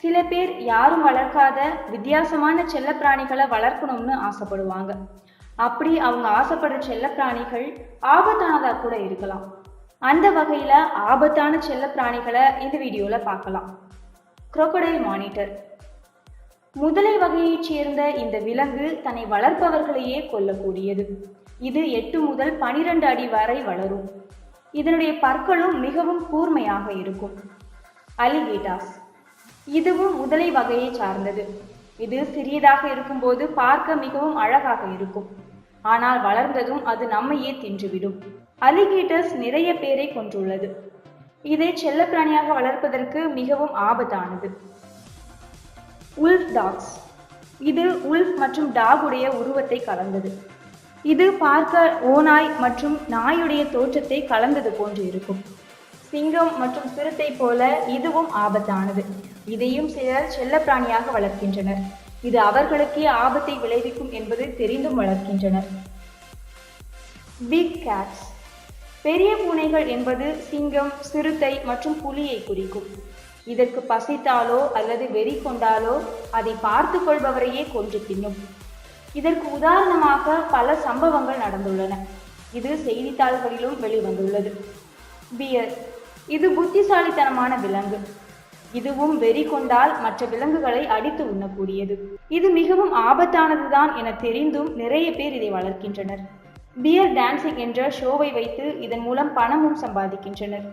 சில பேர் யாரும் வளர்க்காத வித்தியாசமான செல்லப்பிராணிகளை வளர்க்கணும்னு ஆசைப்படுவாங்க. அப்படி அவங்க ஆசைப்படுற செல்லப்பிராணிகள் ஆபத்தானதா கூட இருக்கலாம். அந்த வகையில ஆபத்தான செல்லப்பிராணிகளை இந்த வீடியோல பார்க்கலாம். குரோக்கடைல் மானிட்டர் முதலை வகையைச் சேர்ந்த இந்த விலங்கு தன்னை வளர்ப்பவர்களையே கொல்லக்கூடியது. இது எட்டு முதல் பனிரெண்டு அடி வரை வளரும். இதனுடைய பற்களும் மிகவும் கூர்மையாக இருக்கும். அலிகேட்டாஸ் இதுவும் முதலை வகையை சார்ந்தது. இது சிறியதாக இருக்கும்போது பார்க்க மிகவும் அழகாக இருக்கும். ஆனால் வளர்ந்ததும் அது நம்மையே தின்றுவிடும். அலிகேட்டர்ஸ் நிறைய பேரை கொண்டுள்ளது இதை செல்லப்பிராணியாக வளர்ப்பதற்கு மிகவும் ஆபத்தானது. Wolf tax. இது உல்ஃப் மற்றும் டாகுடைய உருவத்தை கலந்தது. இது பார்க்க ஓநாய் மற்றும் நாயுடைய தோற்றத்தை கலந்தது போன்று இருக்கும். சிங்கம் மற்றும் சிறுத்தை போல இதுவும் ஆபத்தானது. இதையும் சிலர் செல்லப்பிராணியாக வளர்க்கின்றனர். இது அவர்களுக்கே ஆபத்தை விளைவிக்கும் என்பது தெரிந்தும் வளர்க்கின்றனர். பிக் கேட்ஸ் பெரிய பூனைகள் என்பது சிங்கம் சிறுத்தை மற்றும் புலியை குறிக்கும். இதற்கு பசித்தாலோ அல்லது வெறி கொண்டாலோ அதை பார்த்து கொள்பவரையே கொன்று தின்னும். இதற்கு உதாரணமாக பல சம்பவங்கள் நடந்துள்ளன. இது செய்தித்தாள்களிலும் வெளிவந்துள்ளது. பியர் இது புத்திசாலித்தனமான விலங்கு. இதுவும் வெறி கொண்டால் மற்ற விலங்குகளை அடித்து உண்ணக்கூடியது. இது மிகவும் ஆபத்தானதுதான் என தெரிந்தும் நிறைய பேர் இதை வளர்க்கின்றனர். பியர் டான்சிங் என்ற ஷோவை வைத்து இதன் மூலம் பணமும் சம்பாதிக்கின்றனர்.